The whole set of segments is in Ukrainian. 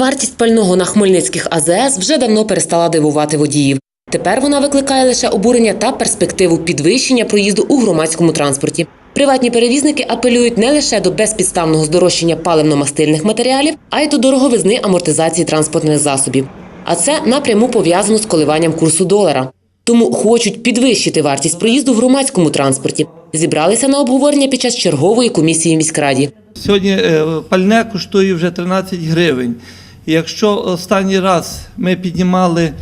Вартість пального на хмельницьких АЗС вже давно перестала дивувати водіїв. Тепер вона викликає лише обурення та перспективу підвищення проїзду у громадському транспорті. Приватні перевізники апелюють не лише до безпідставного здорожчання паливно-мастильних матеріалів, а й до дороговизни амортизації транспортних засобів. А це напряму пов'язано з коливанням курсу долара. Тому хочуть підвищити вартість проїзду в громадському транспорті. Зібралися на обговорення під час чергової комісії міськраді. Сьогодні е, пальне коштує вже 13 гривень. Якщо останній раз ми піднімали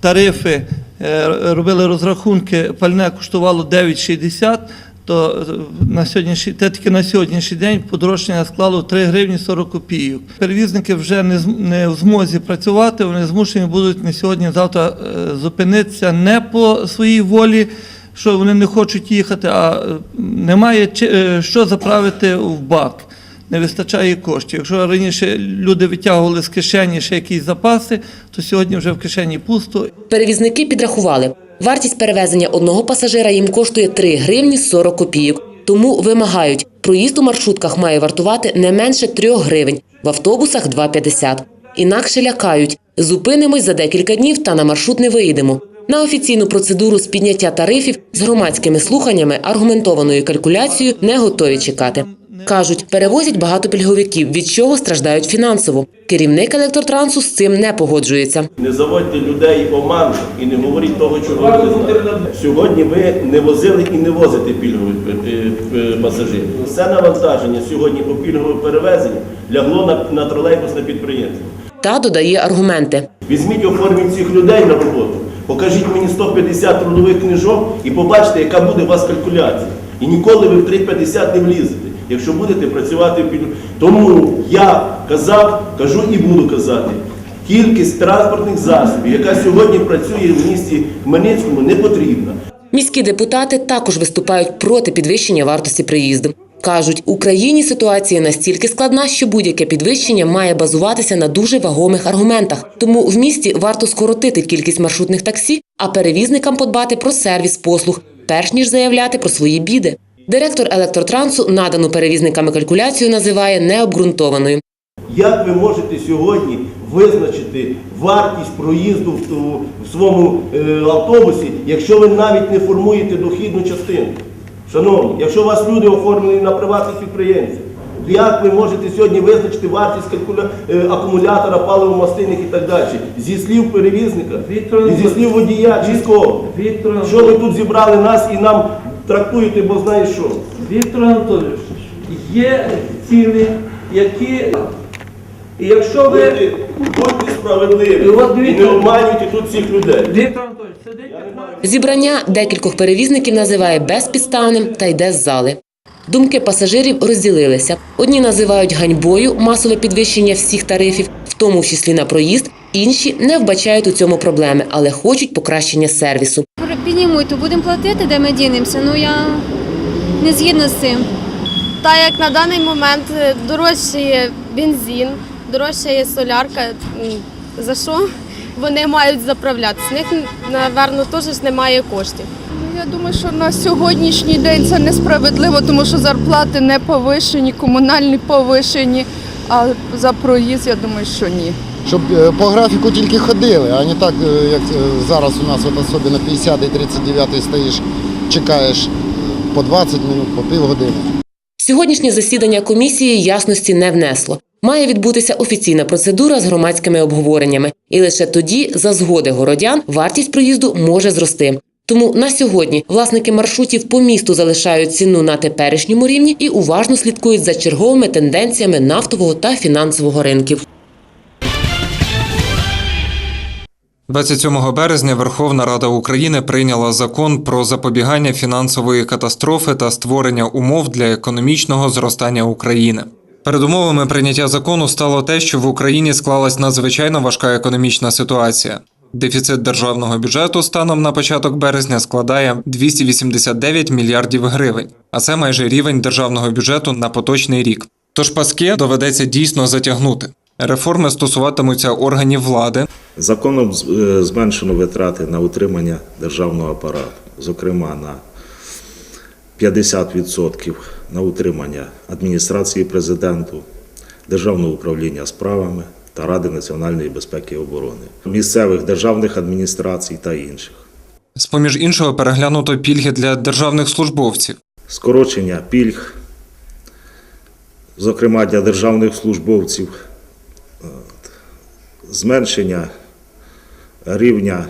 тарифи, е, робили розрахунки, пальне коштувало 9,60, то е, на сьогоднішній те тільки на сьогоднішній день подорожчання склало 3 гривні 40 копійок. Перевізники вже не не в змозі працювати, вони змушені будуть не сьогодні, завтра е, зупинитися не по своїй волі, що вони не хочуть їхати, а немає що заправити в бак. Не вистачає коштів. Якщо раніше люди витягували з кишені ще якісь запаси, то сьогодні вже в кишені пусто. Перевізники підрахували, вартість перевезення одного пасажира їм коштує 3 гривні 40 копійок. Тому вимагають, проїзд у маршрутках має вартувати не менше 3 гривень, в автобусах 2,50. Інакше лякають, зупинимось за декілька днів та на маршрут не виїдемо. На офіційну процедуру з підняття тарифів з громадськими слуханнями, аргументованою калькуляцією не готові чекати. Кажуть, перевозять багато пільговиків, від чого страждають фінансово. Керівник електротрансу з цим не погоджується. Не заводьте людей в оману і не говоріть того, чого ви не знаєте. Сьогодні ви не возили і не возите пільгових е, е, пасажирів. Все навантаження сьогодні по пільговому перевезенню лягло на, на тролейбусне підприємство. Та додає аргументи. Візьміть оформіть цих людей на роботу, покажіть мені 150 трудових книжок і побачите, яка буде у вас калькуляція. І ніколи ви в 350 не влізете, якщо будете працювати пільговому. Тому я казав, кажу і буду казати. Кількість транспортних засобів, яка сьогодні працює в місті Хмельницькому, не потрібна. Міські депутати також виступають проти підвищення вартості приїзду. Кажуть, в Україні ситуація настільки складна, що будь-яке підвищення має базуватися на дуже вагомих аргументах. Тому в місті варто скоротити кількість маршрутних таксі, а перевізникам подбати про сервіс послуг, перш ніж заявляти про свої біди. Директор електротрансу надану перевізниками калькуляцію називає необґрунтованою. Як ви можете сьогодні визначити вартість проїзду в, своєму е, автобусі, якщо ви навіть не формуєте дохідну частину? Шановні, якщо у вас люди оформлені на приватних підприємців, як ви можете сьогодні визначити вартість калькуля... е, акумулятора, паливомастильних і так далі? Зі слів перевізника, і зі слів водія чи з кого? Віктор Що ви тут зібрали нас і нам трактуєте, бо знаєш що? Віктор Анатолійович, є ціни, які. І якщо ви. Будьте, справедливі от і дивіться- не обманюйте тут всіх людей. Віктор Анатолійович, сидить. Зібрання декількох перевізників називає безпідставним та йде з зали. Думки пасажирів розділилися. Одні називають ганьбою масове підвищення всіх тарифів, в тому числі на проїзд. Інші не вбачають у цьому проблеми, але хочуть покращення сервісу. Піднімуть, то будемо платити, де ми дінемося. Ну я не згідна з цим. Так як на даний момент е, дорожчає бензин, дорожчає солярка, за що вони мають заправляти? З них, напевно, теж немає коштів. Ну, Я думаю, що на сьогоднішній день це несправедливо, тому що зарплати не повишені, комунальні повишені, а за проїзд я думаю, що ні. Щоб е, по графіку тільки ходили, а не так, е, як е, зараз у нас, от особливо 50 і 39 стоїш, чекаєш по 20 минут, по півгодини. Сьогоднішнє засідання комісії ясності не внесло. Має відбутися офіційна процедура з громадськими обговореннями, і лише тоді, за згоди городян, вартість проїзду може зрости. Тому на сьогодні власники маршрутів по місту залишають ціну на теперішньому рівні і уважно слідкують за черговими тенденціями нафтового та фінансового ринків. 27 березня Верховна Рада України прийняла закон про запобігання фінансової катастрофи та створення умов для економічного зростання України. Передумовами прийняття закону стало те, що в Україні склалась надзвичайно важка економічна ситуація. Дефіцит державного бюджету станом на початок березня складає 289 мільярдів гривень, а це майже рівень державного бюджету на поточний рік. Тож паски доведеться дійсно затягнути. Реформи стосуватимуться органів влади, Законом е, зменшено витрати на утримання державного апарату, зокрема на 50% на утримання адміністрації президенту, державного управління справами та Ради національної безпеки і оборони, місцевих державних адміністрацій та інших. З поміж іншого переглянуто пільги для державних службовців. Скорочення пільг, зокрема для державних службовців. Зменшення рівня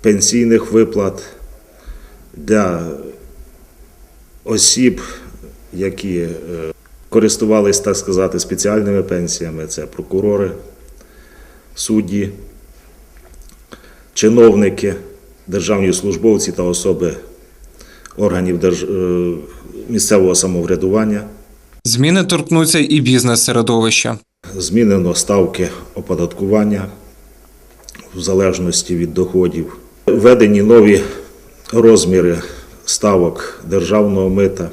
пенсійних виплат для осіб, які е, користувались, так сказати, спеціальними пенсіями, це прокурори, судді, чиновники, державні службовці та особи органів держ... е, місцевого самоврядування. Зміни торкнуться і бізнес-середовища. Змінено ставки оподаткування в залежності від доходів. Введені нові розміри ставок державного мита,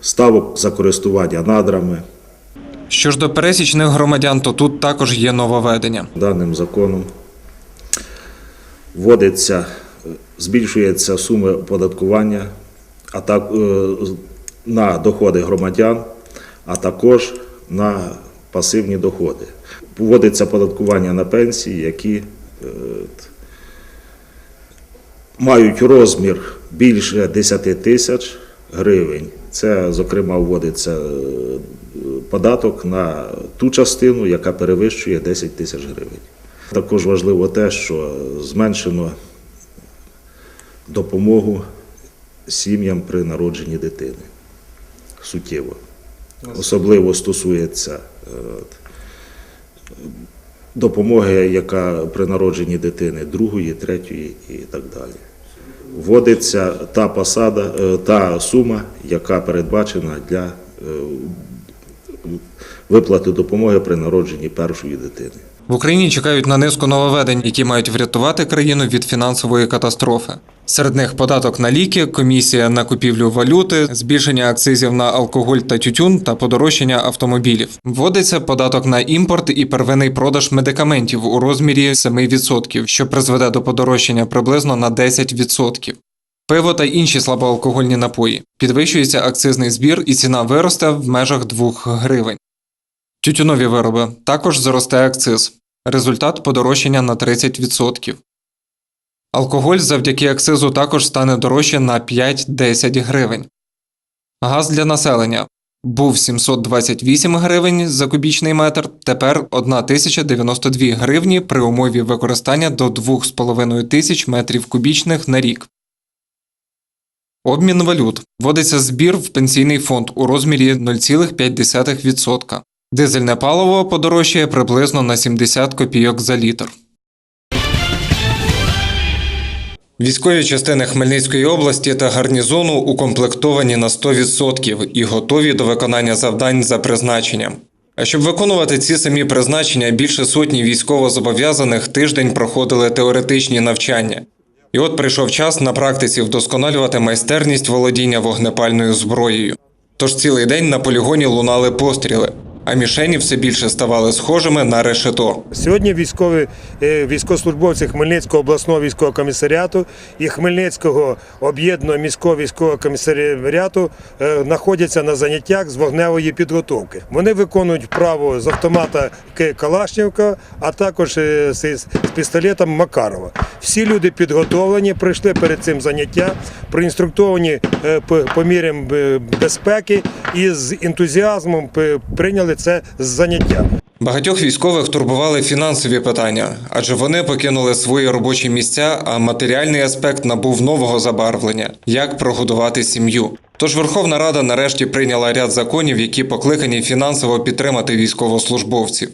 ставок за користування надрами. Що ж до пересічних громадян, то тут також є нововведення. Даним законом вводиться, збільшується суми оподаткування а так, е, на доходи громадян, а також на пасивні доходи. Вводиться оподаткування на пенсії, які е, мають розмір більше 10 тисяч гривень. Це, зокрема, вводиться е, податок на ту частину, яка перевищує 10 тисяч гривень. Також важливо те, що зменшено допомогу сім'ям при народженні дитини. Суттєво. Особливо стосується е, допомоги, яка при народженні дитини другої, третьої і так далі. Вводиться та посада, е, та сума, яка передбачена для е, виплати допомоги при народженні першої дитини. В Україні чекають на низку нововведень, які мають врятувати країну від фінансової катастрофи. Серед них податок на ліки, комісія на купівлю валюти, збільшення акцизів на алкоголь та тютюн та подорожчання автомобілів. Вводиться податок на імпорт і первинний продаж медикаментів у розмірі 7%, що призведе до подорожчання приблизно на 10%. Пиво та інші слабоалкогольні напої. Підвищується акцизний збір і ціна виросте в межах 2 гривень. Тютюнові вироби також зросте акциз. Результат подорожчання на 30%. Алкоголь завдяки акцизу також стане дорожче на 5-10 гривень. Газ для населення був 728 гривень за кубічний метр, тепер 1092 гривні при умові використання до 2,5 тисяч метрів кубічних на рік. Обмін валют. Вводиться збір в пенсійний фонд у розмірі 0,5%. Дизельне паливо подорожчає приблизно на 70 копійок за літр. Військові частини Хмельницької області та гарнізону укомплектовані на 100% і готові до виконання завдань за призначенням. А щоб виконувати ці самі призначення, більше сотні військовозобов'язаних тиждень проходили теоретичні навчання. І от прийшов час на практиці вдосконалювати майстерність володіння вогнепальною зброєю. Тож цілий день на полігоні лунали постріли, а мішені все більше ставали схожими на решето. Сьогодні військові е, військовослужбовці Хмельницького обласного військового комісаріату і Хмельницького об'єднаного міського військового комісаріату е, знаходяться на заняттях з вогневої підготовки. Вони виконують вправу з автомата Калашнівка, а також е, з пістолетом Макарова. Всі люди підготовлені, прийшли перед цим заняття, проінструктовані по- мірям безпеки і з ентузіазмом прийняли це заняття. Багатьох військових турбували фінансові питання, адже вони покинули свої робочі місця, а матеріальний аспект набув нового забарвлення як прогодувати сім'ю. Тож Верховна Рада нарешті прийняла ряд законів, які покликані фінансово підтримати військовослужбовців.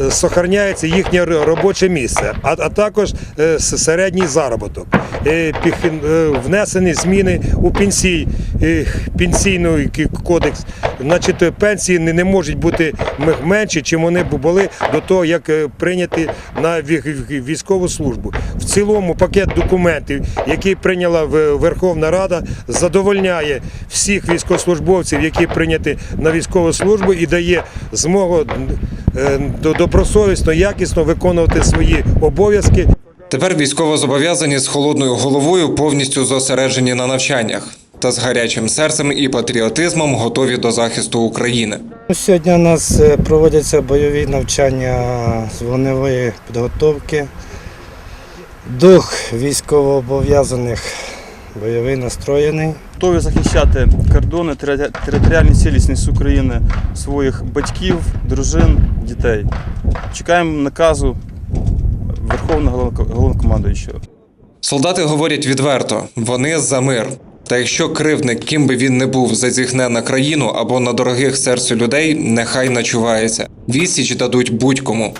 Е, Сохраняється їхнє робоче місце, а, а також е, середній заробіток. Е, Внесені зміни у пенсій, пенсійний кодекс. Значить, пенсії не, можуть бути менші, чим вони були до того, як прийняті на ві- ві- військову службу. В цілому пакет документів, який прийняла Верховна Рада, задовольняє всіх військовослужбовців, які прийняті на військову службу, і дає змогу добросовісно, якісно виконувати свої обов'язки. Тепер військовозобов'язані з холодною головою повністю зосереджені на навчаннях. та з гарячим серцем і патріотизмом готові до захисту України. Сьогодні у нас е, проводяться бойові навчання з вогневої підготовки. Дух військовообов'язаних бойовий настроєний. готові захищати кордони, тери- територіальну цілісність України, своїх батьків, дружин, дітей. Чекаємо наказу Верховного Головно- Головнокомандуючого. Солдати говорять відверто: вони за мир. Та якщо кривдник, ким би він не був, зазіхне на країну або на дорогих серцю людей, нехай начувається. Відсіч дадуть будь-кому.